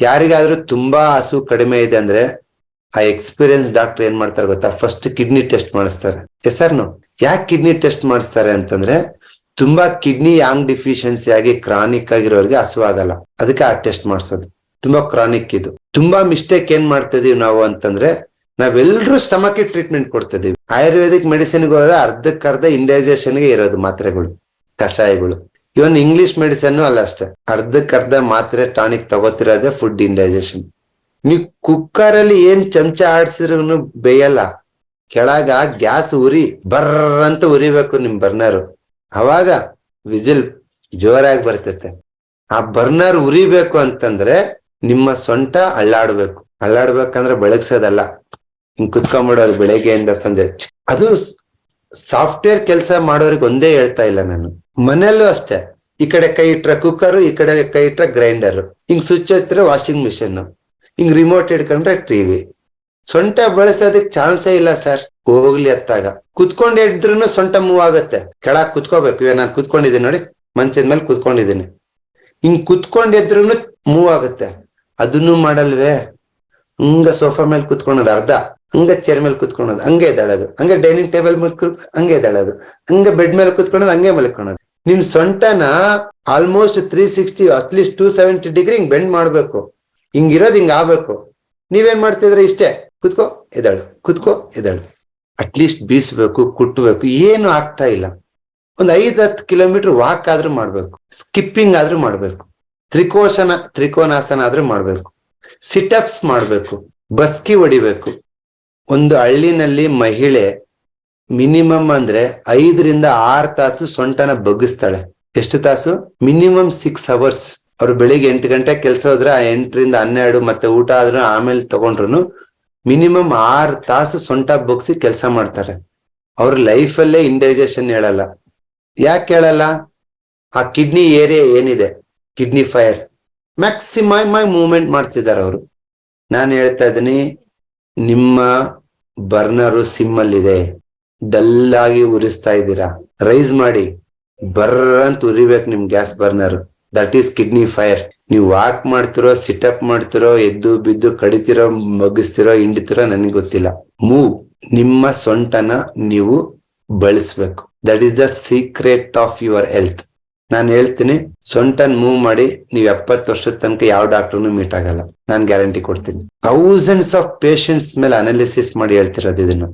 ಯಾರಿಗಾದ್ರೂ ತುಂಬಾ ಹಸು ಕಡಿಮೆ ಇದೆ ಅಂದ್ರೆ ಆ ಎಕ್ಸ್ಪೀರಿಯನ್ಸ್ ಡಾಕ್ಟರ್ ಏನ್ ಮಾಡ್ತಾರೆ ಗೊತ್ತಾ? ಫಸ್ಟ್ ಕಿಡ್ನಿ ಟೆಸ್ಟ್ ಮಾಡಿಸ್ತಾರೆ. ಎಸ್ಆರ್ನು ಯಾಕೆ ಕಿಡ್ನಿ ಟೆಸ್ಟ್ ಮಾಡಿಸ್ತಾರೆ ಅಂತಂದ್ರೆ ತುಂಬಾ ಕಿಡ್ನಿ ಯಾಂಗ್ ಡಿಫಿಷಿಯನ್ಸಿ ಆಗಿ ಕ್ರಾನಿಕ್ ಆಗಿರೋರಿಗೆ ಹಸುವಾಗಲ್ಲ. ಅದಕ್ಕೆ ಆ ಟೆಸ್ಟ್ ಮಾಡಿಸೋದು. ತುಂಬಾ ಕ್ರಾನಿಕ್ ಇದು. ತುಂಬಾ ಮಿಸ್ಟೇಕ್ ಏನ್ ಮಾಡ್ತಿದೀವಿ ನಾವು ಅಂತಂದ್ರೆ ನಾವೆಲ್ಲರೂ ಸ್ಟಮಕ್ ಟ್ರೀಟ್ಮೆಂಟ್ ಕೊಡ್ತಿದೀವಿ. ಆಯುರ್ವೇದಿಕ್ ಮೆಡಿಸಿನ್ಗೆ ಹೋದ್ರೆ ಅರ್ಧಕ್ಕರ್ಧ ಇಂಡೈಜೇಷನ್ಗೆ ಇರೋದು ಮಾತ್ರೆಗಳು, ಕಷಾಯಗಳು. ಇವನ್ ಇಂಗ್ಲಿಷ್ ಮೆಡಿಸನ್ ಅಲ್ಲ ಅಷ್ಟೇ. ಅರ್ಧಕ್ಕರ್ಧ ಮಾತ್ರೆ ಟಾನಿಕ್ ತಗೋತಿರೋದೇ ಫುಡ್ ಇಂಡೈಜೆಷನ್ ನೀವು ಕುಕ್ಕರ್ ಅಲ್ಲಿ ಏನ್ ಚಮಚ ಆಡ್ಸಿದ್ರು ಬೇಯಲ್ಲ. ಕೆಳಗ ಗ್ಯಾಸ್ ಉರಿ ಬರ್ರ ಅಂತ ಉರಿಬೇಕು ನಿಮ್ ಬರ್ನರ್. ಅವಾಗ ವಿಜಿಲ್ ಜೋರಾಗಿ ಬರ್ತೈತೆ. ಆ ಬರ್ನರ್ ಉರಿಬೇಕು ಅಂತಂದ್ರೆ ನಿಮ್ಮ ಸೊಂಟ ಅಳ್ಳಾಡ್ಬೇಕು. ಅಳ್ಳಾಡ್ಬೇಕಂದ್ರೆ ಬೆಳಗ್ಸೋದಲ್ಲ. ಹಿಂಗ್ ಕುತ್ಕೊಂಡ್ಬಿಡೋದು ಬೆಳಗ್ಗೆಯಿಂದ ಸಂಜೆ. ಅದು ಸಾಫ್ಟ್ವೇರ್ ಕೆಲಸ ಮಾಡೋರಿಗೆ ಒಂದೇ ಹೇಳ್ತಾ ಇಲ್ಲ ನಾನು. ಮನೆಯಲ್ಲೂ ಅಷ್ಟೇ. ಈ ಕಡೆ ಕೈ ಇಟ್ರೆ ಕುಕ್ಕರ್ ಈ ಕಡೆ ಕೈ ಇಟ್ರೆ ಗ್ರೈಂಡರ್ ಹಿಂಗ್ ಸ್ವಿಚ್ ಹತ್ತಿರ ವಾಷಿಂಗ್ ಮಿಷಿನ್ ಹಿಂಗ್ ರಿಮೋಟ್ ಹಿಡ್ಕೊಂಡ್ರೆ ಟಿವಿ ಸೊಂಟ ಬಳಸೋದಕ್ಕೆ ಚಾನ್ಸೇ ಇಲ್ಲ ಸರ್ ಹೋಗ್ಲಿ ಅತ್ತಾಗ. ಕುತ್ಕೊಂಡ್ ಇದ್ರೂ ಸೊಂಟ ಮೂವ್ ಆಗತ್ತೆ. ಕೆಳಗ್ ಕುತ್ಕೋಬೇಕು. ಇವಾಗ ನಾನು ಕುತ್ಕೊಂಡಿದ್ದೀನಿ ನೋಡಿ. ಮಂಚದ ಮೇಲೆ ಕುತ್ಕೊಂಡಿದ್ದೀನಿ. ಹಿಂಗ್ ಕುತ್ಕೊಂಡಿದ್ರು ಮೂವ್ ಆಗುತ್ತೆ. ಅದನ್ನು ಮಾಡಲ್ವೇ? ಹಂಗ ಸೋಫಾ ಮೇಲೆ ಕುತ್ಕೊಳೋದು ಅರ್ಧ. ಹಂಗ ಚೇರ್ ಮೇಲೆ ಕುತ್ಕೊಳೋದು. ಹಂಗೆ ಎದ್ದಾಳೋದು. ಹಂಗೆ ಡೈನಿಂಗ್ ಟೇಬಲ್ ಮೇಲೆ ಹಂಗೆ ಎದ್ದಾಳೋದು. ಹಂಗೆ ಬೆಡ್ ಮೇಲೆ ಕುತ್ಕೊಳೋದು, ಹಂಗೆ ಮಲ್ಕೊಳೋದು. ನಿಮ್ ಸೊಂಟನ almost three sixty at least two seventy degree ಹಿಂಗ್ ಬೆಂಡ್ ಮಾಡ್ಬೇಕು. ಹಿಂಗಿರೋದು ಹಿಂಗ್ ಆಗ್ಬೇಕು. ನೀವೇನ್ ಮಾಡ್ತಿದ್ರೆ ಇಷ್ಟೇ? ಕುತ್ಕೋ ಎದಳು ಕುತ್ಕೋ ಎದಳು ಅಟ್ಲೀಸ್ಟ್ ಬೀಸ್ಬೇಕು, ಕುಟ್ಬೇಕು. ಏನು ಆಗ್ತಾ ಇಲ್ಲ. ಒಂದ್ ಐದ್ ಹತ್ತು ಕಿಲೋಮೀಟರ್ ವಾಕ್ ಆದ್ರೂ ಮಾಡ್ಬೇಕು. ಸ್ಕಿಪ್ಪಿಂಗ್ ಆದ್ರೂ ಮಾಡ್ಬೇಕು. ತ್ರಿಕೋಶನ, ತ್ರಿಕೋನಾಸನ ಆದ್ರೂ ಮಾಡ್ಬೇಕು. ಸಿಟಪ್ಸ್ ಮಾಡ್ಬೇಕು. ಬಸ್ಕಿ ಹೊಡಿಬೇಕು. ಒಂದು ಹಳ್ಳಿನಲ್ಲಿ ಮಹಿಳೆ ಮಿನಿಮಮ್ ಅಂದ್ರೆ ಐದರಿಂದ ಆರ್ ತಾಸು ಸೊಂಟನ ಬಗ್ಗಿಸ್ತಾಳೆ. ಎಷ್ಟು ತಾಸು? ಮಿನಿಮಮ್ ಸಿಕ್ಸ್ ಅವರ್ಸ್ ಅವ್ರು ಬೆಳಿಗ್ಗೆ ಎಂಟು ಗಂಟೆ ಕೆಲಸ ಹೋದ್ರೆ ಆ ಎಂಟರಿಂದ ಹನ್ನೆರಡು ಮತ್ತೆ ಊಟ ಆದ್ರೂ ಆಮೇಲೆ ತಗೊಂಡ್ರು ಮಿನಿಮಮ್ ಆರ್ ತಾಸು ಸೊಂಟ ಬಗ್ಸಿ ಕೆಲಸ ಮಾಡ್ತಾರೆ. ಅವ್ರ ಲೈಫಲ್ಲೇ ಇಂಡೈಜೆಷನ್ ಹೇಳಲ್ಲ. ಯಾಕೆ ಹೇಳಲ್ಲ? ಆ ಕಿಡ್ನಿ ಏರಿಯಾ ಏನಿದೆ? Kidney fire. ಮ್ಯಾಕ್ಸಿಮಮ್ ಆಗಿ ಮೂವ್ಮೆಂಟ್ ಮಾಡ್ತಿದ್ದಾರೆ ಅವರು. ನಾನು ಹೇಳ್ತಾ ಇದ್ದೀನಿ, ನಿಮ್ಮ ಬರ್ನರು ಸಿಮ್ ಅಲ್ಲಿದೆ ಡಲ್ ಆಗಿ ಉರಿಸ್ತಾ ಇದ್ದೀರಾ? ರೈಸ್ ಮಾಡಿ. ಬರ್ರ ಅಂತ ಉರಿಬೇಕು ನಿಮ್ gas burner. That is kidney fire ನೀವು ವಾಕ್ ಮಾಡ್ತಿರೋ ಸಿಟಪ್ ಮಾಡ್ತಿರೋ, ಎದ್ದು ಬಿದ್ದು ಕಡಿತಿರೋ, ಮಗಿಸ್ತಿರೋ, ಹಿಂಡಿತಿರೋ ನನಗೆ ಗೊತ್ತಿಲ್ಲ. ಮೂವ್ ನಿಮ್ಮ ಸೊಂಟನ ನೀವು ಬಳಸ್ಬೇಕು. That is the secret of your health ನಾನು ಹೇಳ್ತೀನಿ, ಸೊಂಟನ್ ಮೂವ್ ಮಾಡಿ ನೀವ್ ಎಪ್ಪತ್ತು ವರ್ಷದ ತನಕ ಯಾವ ಡಾಕ್ಟರ್ನು ಮೀಟ್ ಆಗಲ್ಲ. ನಾನು ಗ್ಯಾರಂಟಿ ಕೊಡ್ತೀನಿ. ಥೌಸಂಡ್ಸ್ ಆಫ್ ಪೇಷಂಟ್ಸ್ ಮೇಲೆ ಅನಾಲಿಸಿಸ್ ಮಾಡಿ ಹೇಳ್ತಿರೋದು ಇದನ್ನು.